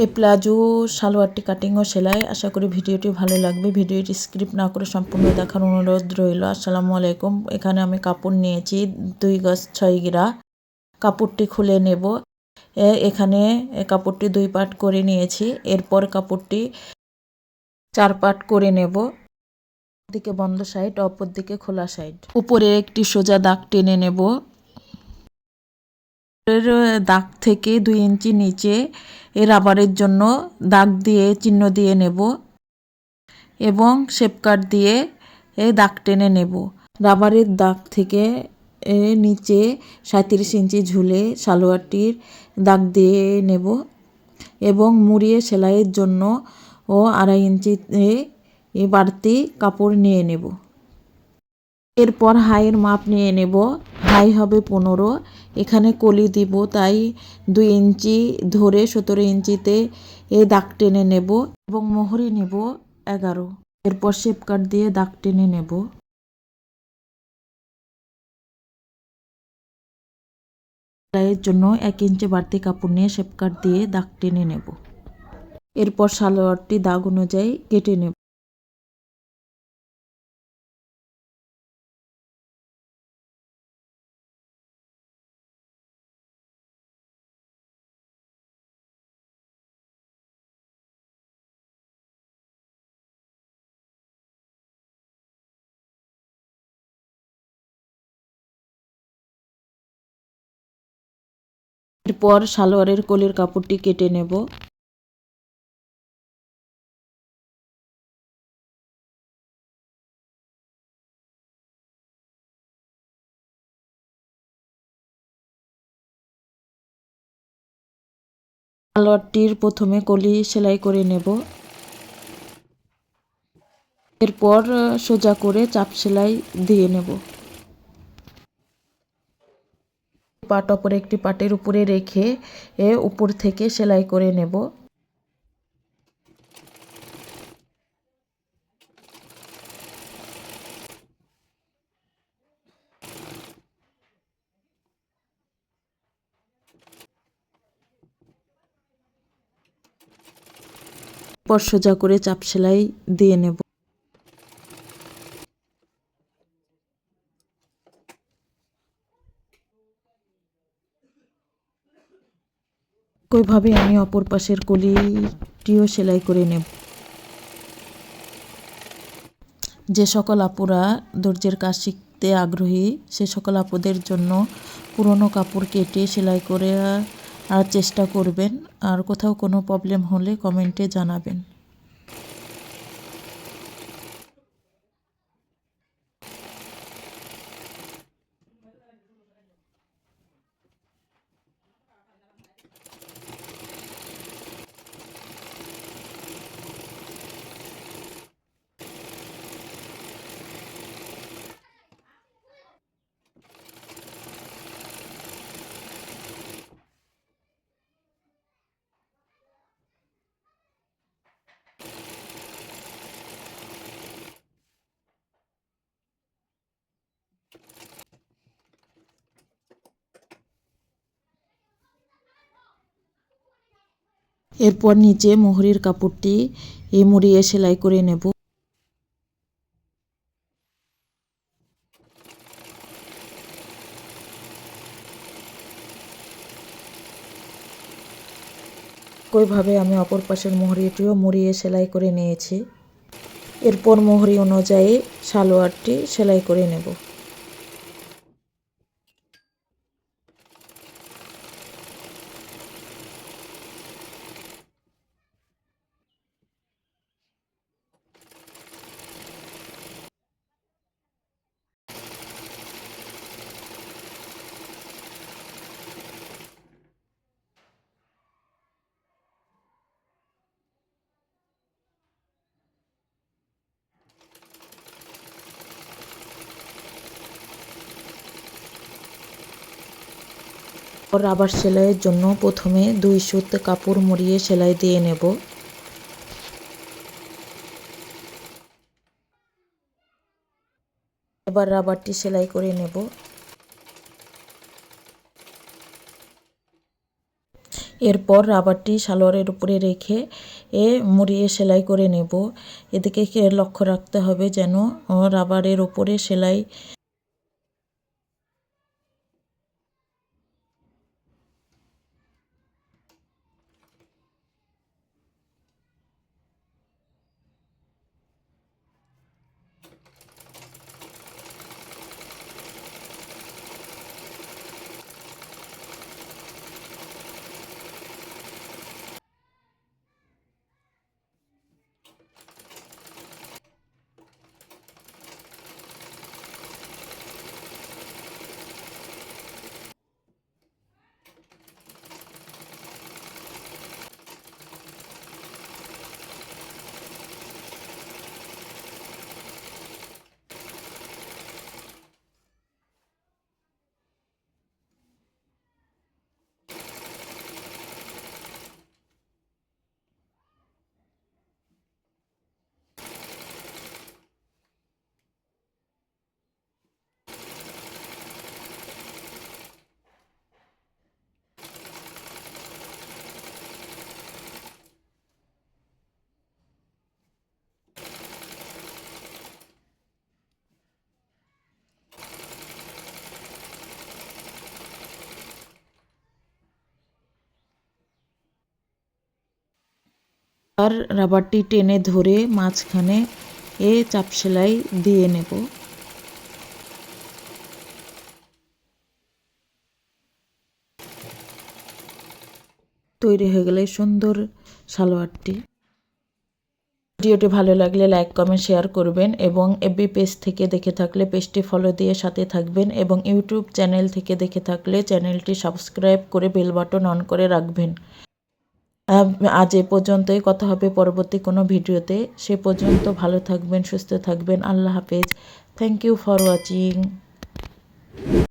এই palazzo, সালোয়ারটি cutting ও সেলাই। আশা করি ভিডিওটি ভালো লাগবে। ভিডিওটি স্ক্রিপ্ট না করে সম্পূর্ণ দেখার অনুরোধ রইল। আসসালামু আলাইকুম। এখানে আমি কাপড় নিয়েছি দুই গজ ছয় গিরা। কাপড়টি খুলে নেব। এখানে কাপড়টি দুই পাট করে নিয়েছি। এরপর কাপড়টি চার পাট করে নেব। দিকে বন্ধ সাইড অপর দিকে খোলা সাইড উপরে একটি সোজা দাগ টেনে নেব। এর দাগ থেকে দুই ইঞ্চি নিচে এ রাবারের জন্য দাগ দিয়ে চিহ্ন দিয়ে নেব এবং শেপ কাট দিয়ে এ দাগ টেনে নেব। রাবারের দাগ থেকে নিচে সাঁত্রিশ ইঞ্চি ঝুলে সালোয়ারটির দাগ দিয়ে নেব এবং মুড়িয়ে সেলাইয়ের জন্য ও আড়াই ইঞ্চি বাড়তি কাপড় নিয়ে নেব। এরপর হাইয়ের মাপ নিয়ে নেব। হাই হবে পনেরো এখানে কলি দিব, তাই দুই ইঞ্চি ধরে সতেরো ইঞ্চিতে এ দাগ টেনে নেব এবং মোহরি নেব এগারো। এরপর শেপ কাট দিয়ে দাগ টেনে নেব। সেলাইয়ের জন্য এক ইঞ্চি বাড়তি কাপড় নিয়ে শেপ কাট দিয়ে দাগ টেনে নেব। এরপর সালোয়ারটি দাগ অনুযায়ী কেটে নেব। এরপর সালোয়ারের কোলের কাপড়টি কেটে নেব। সালোয়ারটির প্রথমে কলি সেলাই করে নেব। এরপর সোজা করে চাপ সেলাই দিয়ে নেব। পাট অপর একটি পাটের উপরে রেখে এ উপর থেকে সেলাই করে নেব। পর সোজা করে চাপ সেলাই দিয়ে নেব। একইভাবে আমি অপর পাশের কলিটিও সেলাই করে নেব। যে সকল আপুরা দর্জির কাজ শিখতে আগ্রহী, সে সকল আপুদের জন্য পুরনো কাপড় কেটে সেলাই করে আর চেষ্টা করবেন। আর কোথাও কোনো প্রবলেম হলে কমেন্টে জানাবেন। এরপর নিচে মোহরির কাপড়টি মুড়িয়ে সেলাই করে নেব। একইভাবে আমি অপর পাশের মোহরিটিও মুড়িয়ে সেলাই করে নিয়েছি। এরপর মোহরি অনুযায়ী সালোয়ারটি সেলাই করে নেব। রাবার সেলাইয়ের জন্য প্রথমে দুই সুত কাপড় মুড়িয়ে সেলাই দিয়ে নেব। এবার রাবারটি সেলাই করে নেব। এরপর রাবারটি সালোয়ারের উপরে রেখে এ মুড়িয়ে সেলাই করে নেব। এদিকে লক্ষ্য রাখতে হবে যেন রাবারের উপরে সেলাই আর রাবারটি টেনে ধরে মাঝখানে এ চাপ সেলাই দিয়ে নেব। তৈরি হয়ে গেলে সুন্দর সালোয়ারটি। ভিডিওটি ভালো লাগলে লাইক, কমেন্ট, শেয়ার করবেন এবং এবি পেজ থেকে দেখে থাকলে পেজটি ফলো দিয়ে সাথে থাকবেন এবং ইউটিউব চ্যানেল থেকে দেখে থাকলে চ্যানেলটি সাবস্ক্রাইব করে বেল বাটন অন করে রাখবেন। আজ এ পর্যন্তই। কথা হবে পরবর্তী কোনো ভিডিওতে। সে পর্যন্ত ভালো থাকবেন, সুস্থ থাকবেন। আল্লাহ হাফেজ। Thank you for watching